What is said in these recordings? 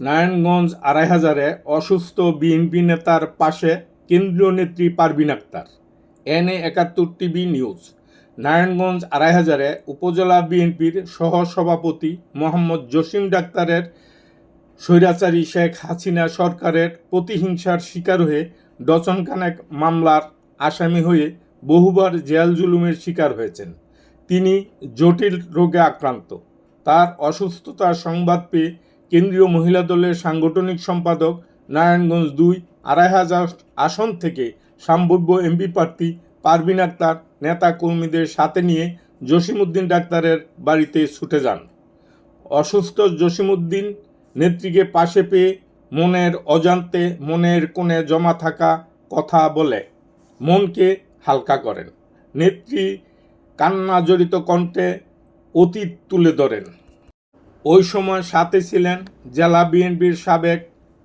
নারায়ণগঞ্জ আড়াই হাজারে অসুস্থ বিএনপি নেতার পাশে কেন্দ্রীয় নেত্রী Parvin Akter. NA Ekattor TV news. Narayanganj আড়াই হাজারে উপজেলা বিএনপির সহ সভাপতি মোহাম্মদ জসিম ডাক্তারের স্বৈরাচারী শেখ হাসিনা সরকারের প্রতিহিংসার শিকার হয়ে ডজনখানেক মামলার আসামি হয়ে বহুবার জেল জুলুমের শিকার হয়েছেন। তিনি জটিল রোগে আক্রান্ত। তার অসুস্থতার সংবাদ পেয়ে কেন্দ্রীয় মহিলা দলের সাংগঠনিক সম্পাদক নারায়ণগঞ্জ দুই আড়াই হাজার আসন থেকে সম্ভাব্য এমপি প্রার্থী পারভিন আক্তার নেতা কর্মীদের সাথে নিয়ে জসিমুদ্দিন ডাক্তারের বাড়িতে ছুটে যান। অসুস্থ জসিমুদ্দিন নেত্রীকে পাশে পেয়ে মনের অজান্তে মনের কোণে জমা থাকা কথা বলে মনকে হালকা করেন। নেত্রী কান্না জড়িত কণ্ঠে অতীত তুলে ধরেন। ওই সময় সাথে ছিলেন জেলা বিএনপির সাবেক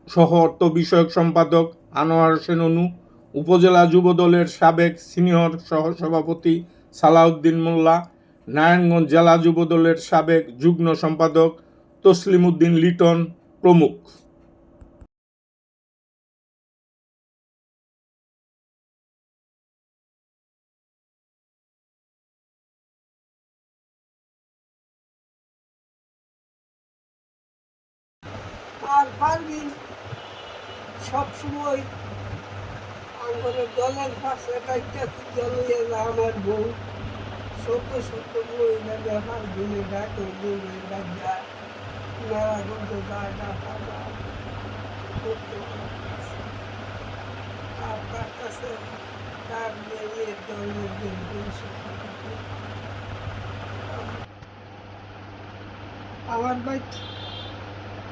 সহ অর্থ বিষয়ক সম্পাদক আনোয়ার হোসেন অনু, উপজেলা যুব দলের সাবেক সিনিয়র সহসভাপতি সালাউদ্দিন মোল্লা, নারায়ণগঞ্জ জেলা যুব দলের সাবেক যুগ্ম সম্পাদক তসলিম উদ্দিন লিটন প্রমুখ। আর পারবিন সবসময় আমাদের দলের পাশে একটা দলীয় আমার বউ। সত্য সত্য মহিলা ব্যাপার দিনে ডাকে দিনে মেলা করতে যায় ডাকা করতে। আর কাছে তার দলের দিন আমার ভাই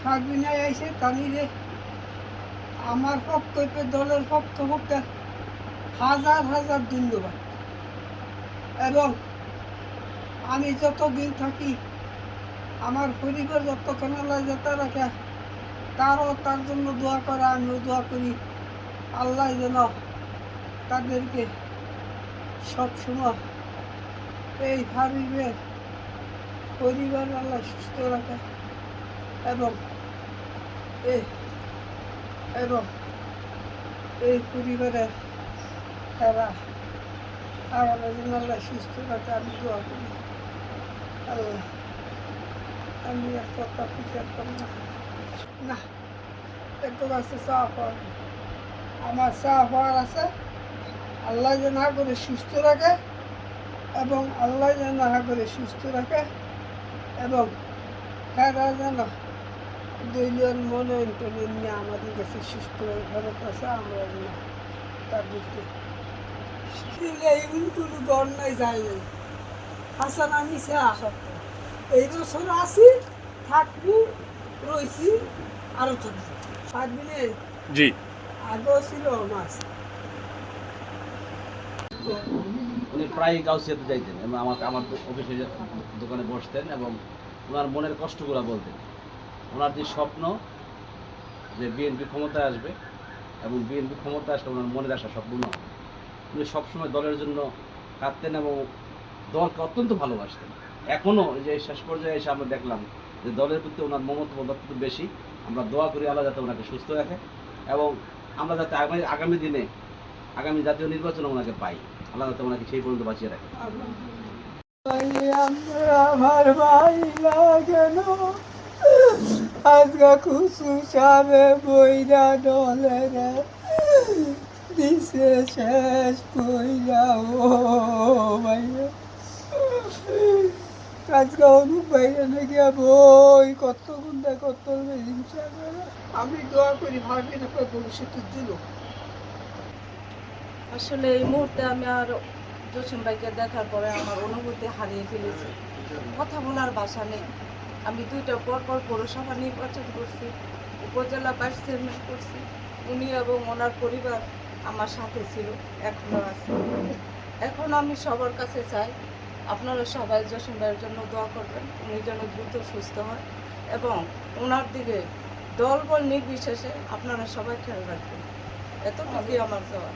না এসে তালিরে আমার পক্ষ দলের পক্ষ পক্ষে হাজার হাজার ধন্যবাদ। এবং আমি যতদিন থাকি, আমার পরিবার যতক্ষণ আল্লাহ যেতে রাখে তারও তার জন্য দোয়া করে, আমিও দোয়া করি। আল্লাহ যেন তাদেরকে সবসময় এই ভাবিবের পরিবার আল্লাহ সুস্থ রাখে। এবং এবং এই পরিবারের তারা আমার জন্য আল্লাহ সুস্থ রাখে আমি দোয়া করি। আল্লাহ, আমি এক কথা বিচার করি না। না, একটু আছে চা পাওয়ার আমার চা পাওয়ার আছে। আল্লাহ যেন না করে সুস্থ রাখে এবং আল্লাহ যেন না করে সুস্থ রাখে এবং তারা যেন দলীয় মনোনয়ন করে নিয়ে আমাদের কাছে সুস্থ হয়ে ফেরত আছে আমরা যেন তাদেরকে এইগুলো কোনো গণনায় যায় নাই হাসান আমি এই বছর আসি থাকব রয়েছি আরও থাকব। থাকবি জি। আগেও ছিল মাছ উনি প্রায় গাউসিয়াতে যাইতেন এবং আমাকে আমার অফিসে দোকানে বসতেন এবং ওনার মনের কষ্টগুলো বলতেন। ওনার যে স্বপ্ন যে বিএনপি ক্ষমতায় আসবে এবং বিএনপি ক্ষমতায় আসলে ওনার মনের আশা সম্পূর্ণ। উনি সবসময় দলের জন্য কাঁদতেন এবং দলকে অত্যন্ত ভালোবাসতেন। এখনও যে শেষ পর্যায়ে এসে আমরা দেখলাম যে দলের প্রতি ওনার মমত্ব অত্যন্ত বেশি। আমরা দোয়া করি আল্লাহ যাতে ওনাকে সুস্থ রাখে এবং আমরা যাতে আগামী আগামী দিনে আগামী জাতীয় নির্বাচনে ওনাকে পাই। আল্লাহ যাতে ওনাকে সেই পর্যন্ত বাঁচিয়ে রাখে। আমার ভাই কেন আজকে খুশু সাবে বইরা ডলে রে দিছে শেষ ও ভাইয়া। আজকে অনুপ ভাইয়া নাকি বই কত গুন্ডা কত হিংসা করে। আমি দোয়া করি ভাবি না ভবিষ্যতের জন্য আসলে এই মুহূর্তে আমি আর জসিম ভাইকে দেখার পরে আমার অনুভূতি হারিয়ে ফেলেছি। কথা বলার ভাষা নেই। আমি দুইটা পর পর পৌরসভা নির্বাচন করছি উপজেলা ভাইস চেয়ারম্যান করছি। উনি এবং ওনার পরিবার আমার সাথে ছিল এখনও আছে। এখন আমি সবার কাছে চাই আপনারা সবাই জসিম ভাইয়ের জন্য দোয়া করবেন উনি যেন দ্রুত সুস্থ হয় এবং ওনার দিকে দলবল নির্বিশেষে আপনারা সবাই খেয়াল রাখবেন। এতটুকুই আমার দেওয়া।